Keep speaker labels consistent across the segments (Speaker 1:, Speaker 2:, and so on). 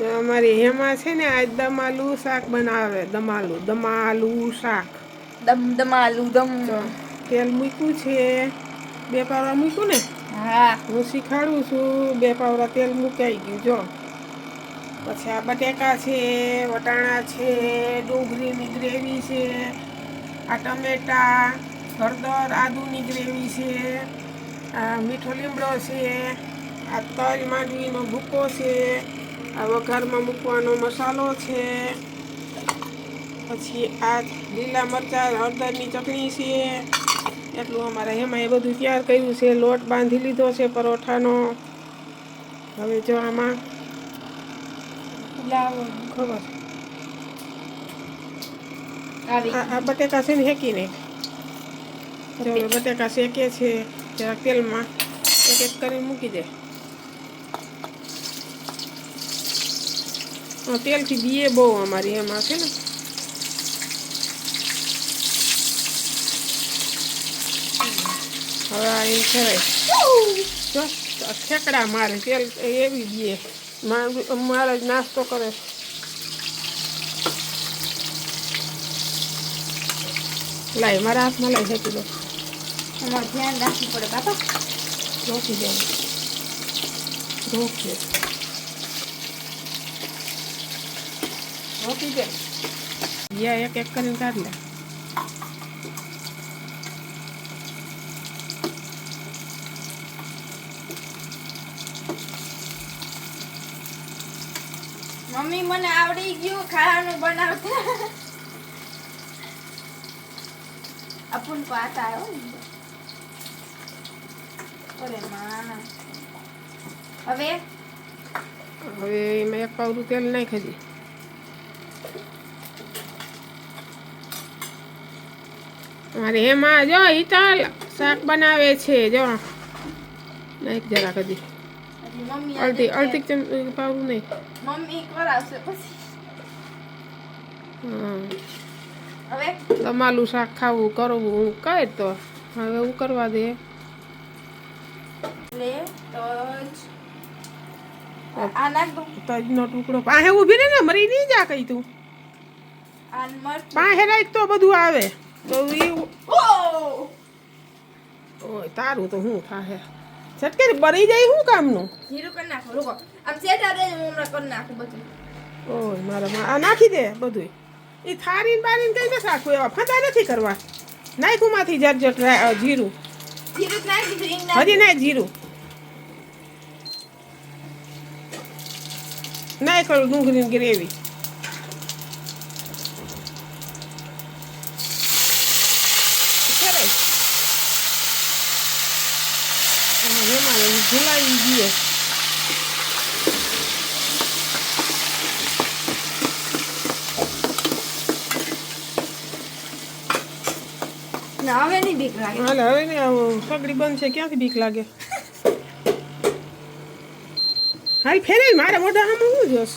Speaker 1: તો અમારી હેમાં છે ને આજ દમાલું શાક બનાવે. દમાલુ દમાલુ શાક.
Speaker 2: દમ દમાલું દમ.
Speaker 1: તેલ મૂક્યું છે. બે પાવડા મૂક્યું ને?
Speaker 2: હા.
Speaker 1: હું શીખાડું છું. બે પાવડા તેલ મૂકાઈ ગયું જો. પછી આ બટેકા છે વટાણા છે ડુંગળીની ગ્રેવી છે આ ટમેટા હળદર આદુની ગ્રેવી છે આ મીઠો લીમડો છે આ તલ માંડવીનો ભૂકો છે આ વઘારમાં મૂકવાનો મસાલો છે. પછી આ લીલા મરચાં હળદરની ચટણી છે. એટલું અમારે એમાં એ બધું તૈયાર કર્યું છે. લોટ બાંધી લીધો છે પરોઠાનો. હવે જો આમાં
Speaker 2: લાવો
Speaker 1: ખબર. આ બટેકા છે ને શેકીને બટેકા. શેકે છે જરાક તેલમાં એક એક કરીને મૂકી દે. તેલથી બીએ બહુ અમારી એમાં છે ને. હવે આ એમ ખેરાય જો મારે તેલ એવી બીએ મારે જ નાસ્તો કરે. લાય મારા હાથમાં લઈ જતી દો
Speaker 2: ધ્યાન રાખવું પડે બાપા.
Speaker 1: રોકી દે. રોકી રોકી દે. યા એક એક કરીને કાઢ લે.
Speaker 2: મમ્મી મને આવડી ગયું ખાવાનું બનાવતા. અપુન કો આવ્યો અરે માં હવે?
Speaker 1: હવે એમાં એક પાવડું તેલ નાખી દે. મારે એમાં જો હિતલ શાક બનાવે છે જો. નાખ જરા કદી અડધી અડધી ચમ પાવું નહીં.
Speaker 2: મમ્મી કરાવશે પછી. હવે?
Speaker 1: તમારું શાક ખાવું કરવું હું કહે તો. હવે હું કરવા દે. તજનો ટુકડો. પાસે ઊભી રહે ને મરી નહીં જા કઈ તું. પાસે રાખ તો બધું આવે. તો એવું ઓય તારું તો હું થાહે. છટકે બરી જાય શું કામનું?
Speaker 2: જીરું કરી નાખો રૂકો. આમ સેટા દે હું હમણાં કરી નાખું બધું.
Speaker 1: ઓય મારા માં આ નાખી દે બધું એ થારીને બારીને કઈ નથી રાખવું એવા ફંદા નથી કરવા. નાખ્યુંમાંથી જટ જટ જીરું. હજી નાખ જીરું. નાખ ડુંગળીની ગ્રેવી એમાં ભૂલાઈ
Speaker 2: ના હવે નહીં બીક લાગે.
Speaker 1: હાલે હવે નહીં આવું સગડી બંધ છે ક્યાંથી બીક લાગે? હાલ ફેરે મારે મોઢા સામે હું જોશ?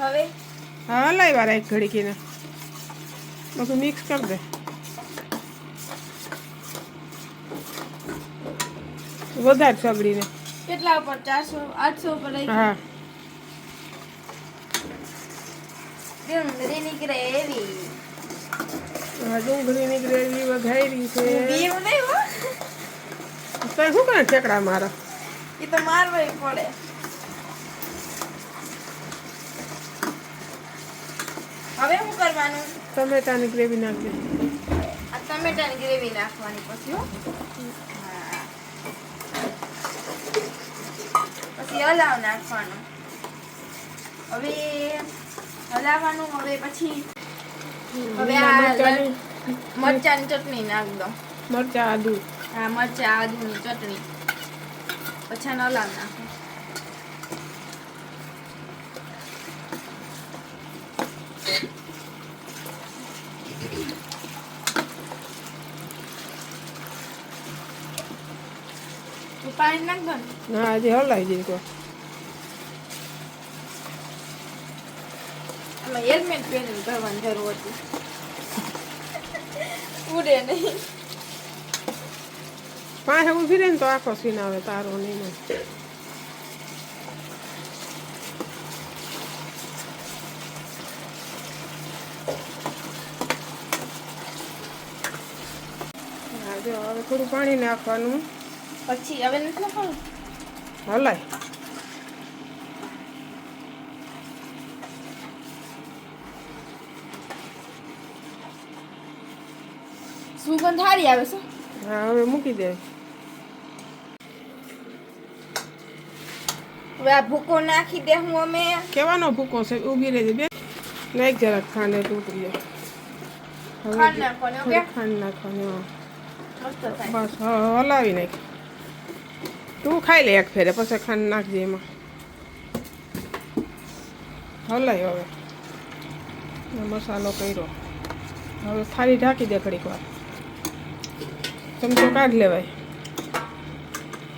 Speaker 2: હવે?
Speaker 1: હા લાવ્યા એક ઘડી કીને બધું મિક્સ કરી દે. વધારે સગડીને
Speaker 2: કેટલા ઉપર? ચારસો? આઠસો ઉપર રહી
Speaker 1: હા.
Speaker 2: ડુંગળી નીકળે એવી.
Speaker 1: ડુંગળી નીકળે એવી વધારી છે.
Speaker 2: બીવું નહીં હો.
Speaker 1: તો શું કરે ઠેકડા મારા?
Speaker 2: એ તો મારવાય પડે. હવે શું કરવાનું?
Speaker 1: ટમેટાની ગ્રેવી નાખી
Speaker 2: આ ટમેટાની ગ્રેવી નાખવાની પછી હો. પછી હલાવ નાખવાનું. હવે હલાવવાનું હવે પછી હવે આ
Speaker 1: મરચાની
Speaker 2: ચટણી નાખ દો.
Speaker 1: મરચાં આદુ.
Speaker 2: હા મરચા આદુની ચટણી. પછી હલાવ નાખો પાણી નાખ દો
Speaker 1: હા હજી હલાવી દઈએ તો
Speaker 2: આમાં હેલ્મેટ પહેરીને ભરવાની જરૂર હતી. ઉડે નહીં.
Speaker 1: પાસે ઊભી રહે ને તો આખો સીન આવે તારો નહીં હવે થોડું પાણી નાખવાનું.
Speaker 2: પછી હવે નથી નાખવાનું?
Speaker 1: હલાય.
Speaker 2: સુગંધ સારી આવે છે?
Speaker 1: હા હવે મૂકી દે.
Speaker 2: હવે આ ભૂકો નાખી દે હું અમે.
Speaker 1: કેવાનો ભૂકો છે? ઊભી રહેજે બે. નાખ જરાક ખાંડ તૂટી જાય
Speaker 2: ખાંડ નાખવાની
Speaker 1: ખાંડ નાખવાની બસ હલાવી નાખ. તું ખાઈ લે એક ફેરે પછી ખાંડ નાખજે એમાં. હલાય હવે. મસાલો કર્યો. હવે થાળી ઢાંકી દે ઘડીક વાર. ચમચો કાઢ લેવાય.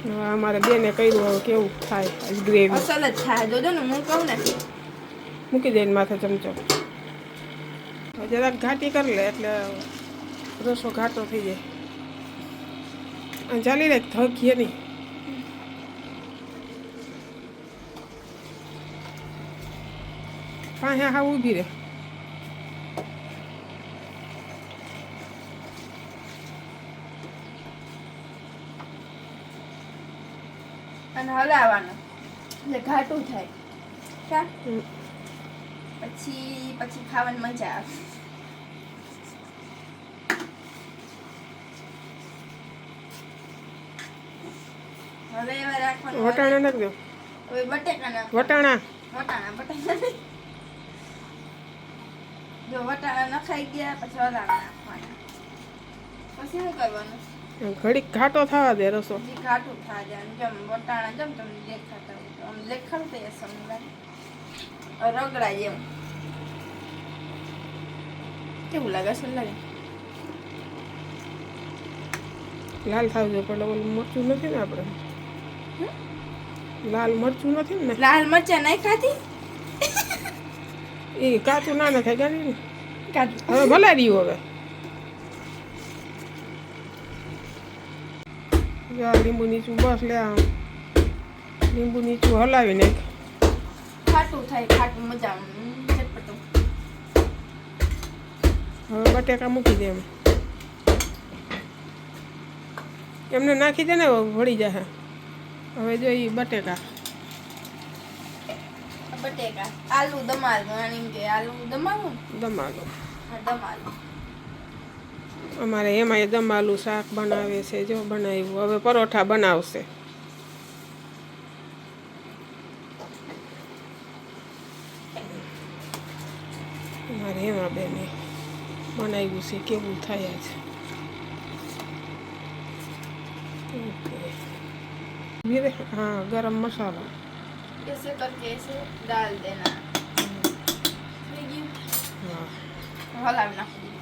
Speaker 1: હવે અમારે બેને કર્યું હવે કેવું થાય ગ્રેવી
Speaker 2: અસલ જ થાય. જોજો ને હું કહું ને.
Speaker 1: મૂકી દે માથે ચમચો. જરાક ઘાટી કરી લે એટલે રસો ઘાટો થઈ જાય. ચાલી રે થકીએ નહીં. પાસે હા ઊભી રહે
Speaker 2: અને હલાવવાનું એટલે ઘાટું થાય. પછી પછી ખાવાની મજા આવે. હવે એવા રાખવાનું
Speaker 1: વટાણા નાખ દો
Speaker 2: હવે બટેકા નાખ
Speaker 1: વટાણા.
Speaker 2: વટાણા બટાકા. જો વટાણા નખાઈ ગયા પછી વટાણા નાખવાના. પછી શું કરવાનું?
Speaker 1: ઘડીક ઘાટો થવા દે રસો.
Speaker 2: જે ઘાટું થાય જાય જેમ વટાણા જેમ તમને દેખાતા હોય આમ તો એ સમજાય. રગડાય એમ. કેવું લાગે છે લાગે
Speaker 1: લાલ થાવ જોઈએ પણ ઓલું મરચું નથી ને આપણે લાલ મરચું નથી ને?
Speaker 2: લાલ મરચા નહીં ખાધી
Speaker 1: એ કાચું ના નખાય ગાડી ને
Speaker 2: કાઢું.
Speaker 1: હવે ભલા રહ્યું હવે. લીંબુ નીચું બસ લે લીંબુ નીચું હલાવી નાખ.
Speaker 2: ખાટું થાય ખાટું મજા.
Speaker 1: હવે બટેકા મૂકી દે એમ. એમને નાખી દે ને વળી જશે હવે જો એ બટેકા.
Speaker 2: બટેકા આલુ દમાલું આની કે આલુ દમાલું?
Speaker 1: દમાલો.
Speaker 2: હા દમાલું.
Speaker 1: અમારે એમાં દમાલું શાક બનાવે છે જો બનાવ્યું. હવે પરોઠા બનાવશે. અમારે એમાં બેને બનાવ્યું છે કેવું થાય છે હા ગરમ મસાલો.
Speaker 2: ऐसे करके ऐसे डाल देना થઈ ગયું
Speaker 1: હા
Speaker 2: હલાવી નાખી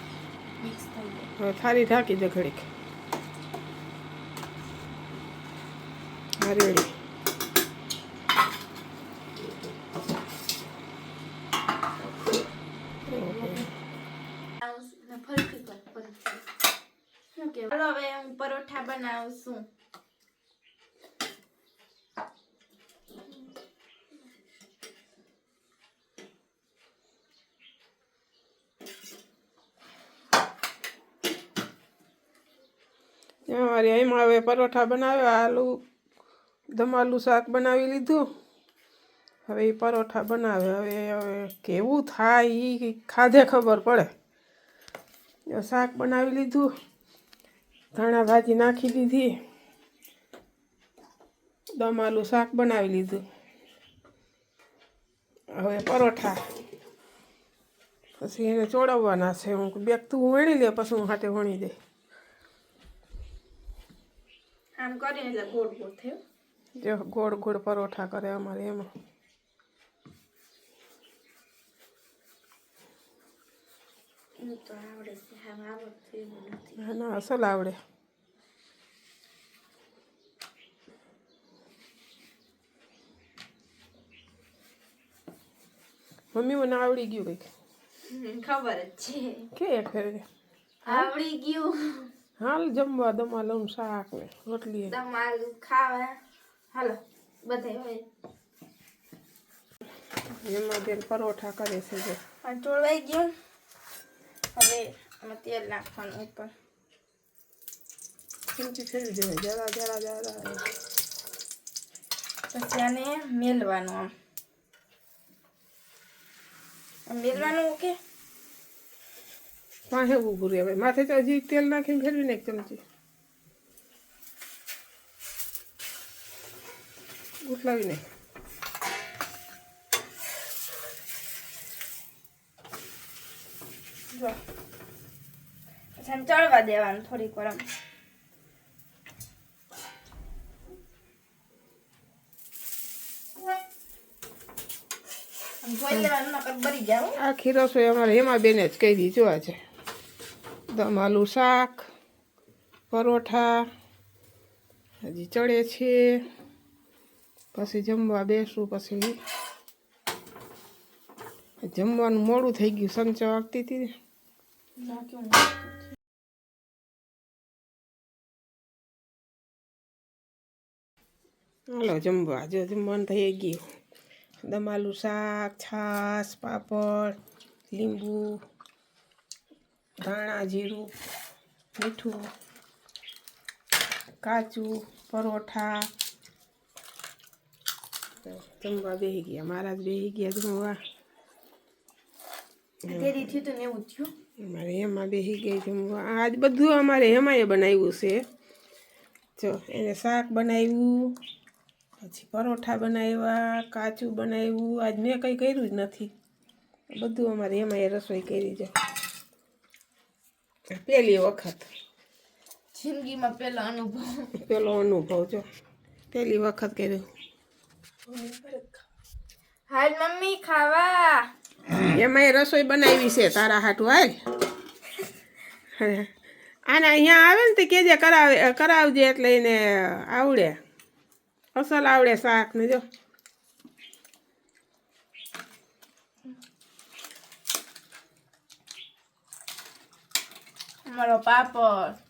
Speaker 2: મિક્સ થઈ જાય
Speaker 1: હવે થાળી ઢાંકી દે ઘડીક હા રેડી
Speaker 2: ને ફરીથી કર ફરીથી શું કે ચાલો હવે હું પરોઠા બનાવું છું
Speaker 1: અમારે એમાં હવે પરોઠા બનાવ્યા, આલુ, દમાલું શાક બનાવી લીધું. હવે એ પરોઠા બનાવે. હવે હવે કેવું થાય એ ખાધે ખબર પડે. શાક બનાવી લીધું, ધાણા ભાજી નાખી દીધી, દમાલું શાક બનાવી લીધું. હવે પરોઠા. પછી એને ચોળવવાના છે. હું બેગ તું વણી લે, પછી હું હાથે વણી દે
Speaker 2: આમ કરીને એટલે ગોળ ગોળ થયો.
Speaker 1: જો ગોળ ગોળ પરોઠા કરે અમારે એમાં. ના અસલ આવડે. મમ્મી મને આવડી ગયું કંઈક.
Speaker 2: ખબર જ છે.
Speaker 1: કે
Speaker 2: આવડી ગયું.
Speaker 1: હાલ જમવા દમાલમ શાક ને રોટલી
Speaker 2: તમારું ખાવા. હાલો બધે હોય.
Speaker 1: એમાં બેન પરોઠા કરે છે જો.
Speaker 2: ચોળવાઈ ગયો. હવે અમે તેલ નાખવાનું ઉપર.
Speaker 1: ચમચી ફેરવી દેવાય. જરા જરા જરા.
Speaker 2: પછી આને મેલવાનું આમ. આમ મેલવાનું કે
Speaker 1: પાસે ઊભું રહે હવે માથે તો હજી તેલ નાખીને ફેરવી એક ચમચી. ઉઠલાવી નાખ
Speaker 2: જો. પછી ચડવા દેવાનું થોડીક વાર આ
Speaker 1: ખીરો રસોઈ અમારે હેમા બેને જ કહી દીધું આજે. દમ આલુ શાક, પરોઠા, હજી ચડે છે, પછી જમવા બેસું, પછી જમવાનું મોડું થઈ ગયું, સંચો વાગતી હતી હાલો, જમવા. જો જમવાનું થઈ ગયું. દમાલું શાક, છાશ, પાપડ, લીંબુ. ધાણા જીરું મીઠું કાચું પરોઠા. જમવા બેસી ગયા. મારા જ બેસી ગયા જમવા. અમારે એમાં બેસી ગઈ જમવા. આજ બધું અમારે એમાંય બનાવ્યું છે. જો એને શાક બનાવ્યું પછી પરોઠા બનાવ્યા કાચું બનાવ્યું. આજ મેં કંઈ કર્યું જ નથી. બધું અમારે એમાંય રસોઈ કરી છે. પહેલી વખત.
Speaker 2: જિંદગીમાં પેલો અનુભવ.
Speaker 1: પેલો અનુભવ જો. પહેલી વખત કર્યું.
Speaker 2: હાલ મમ્મી ખાવા.
Speaker 1: એમાં રસોઈ બનાવી છે તારા હાટું હાલ. આને અહીંયા આવે ને તે કેજે કરાવે કરાવજે એટલે એને આવડે. અસલ આવડે શાક ને જો.
Speaker 2: અમારો પાપડ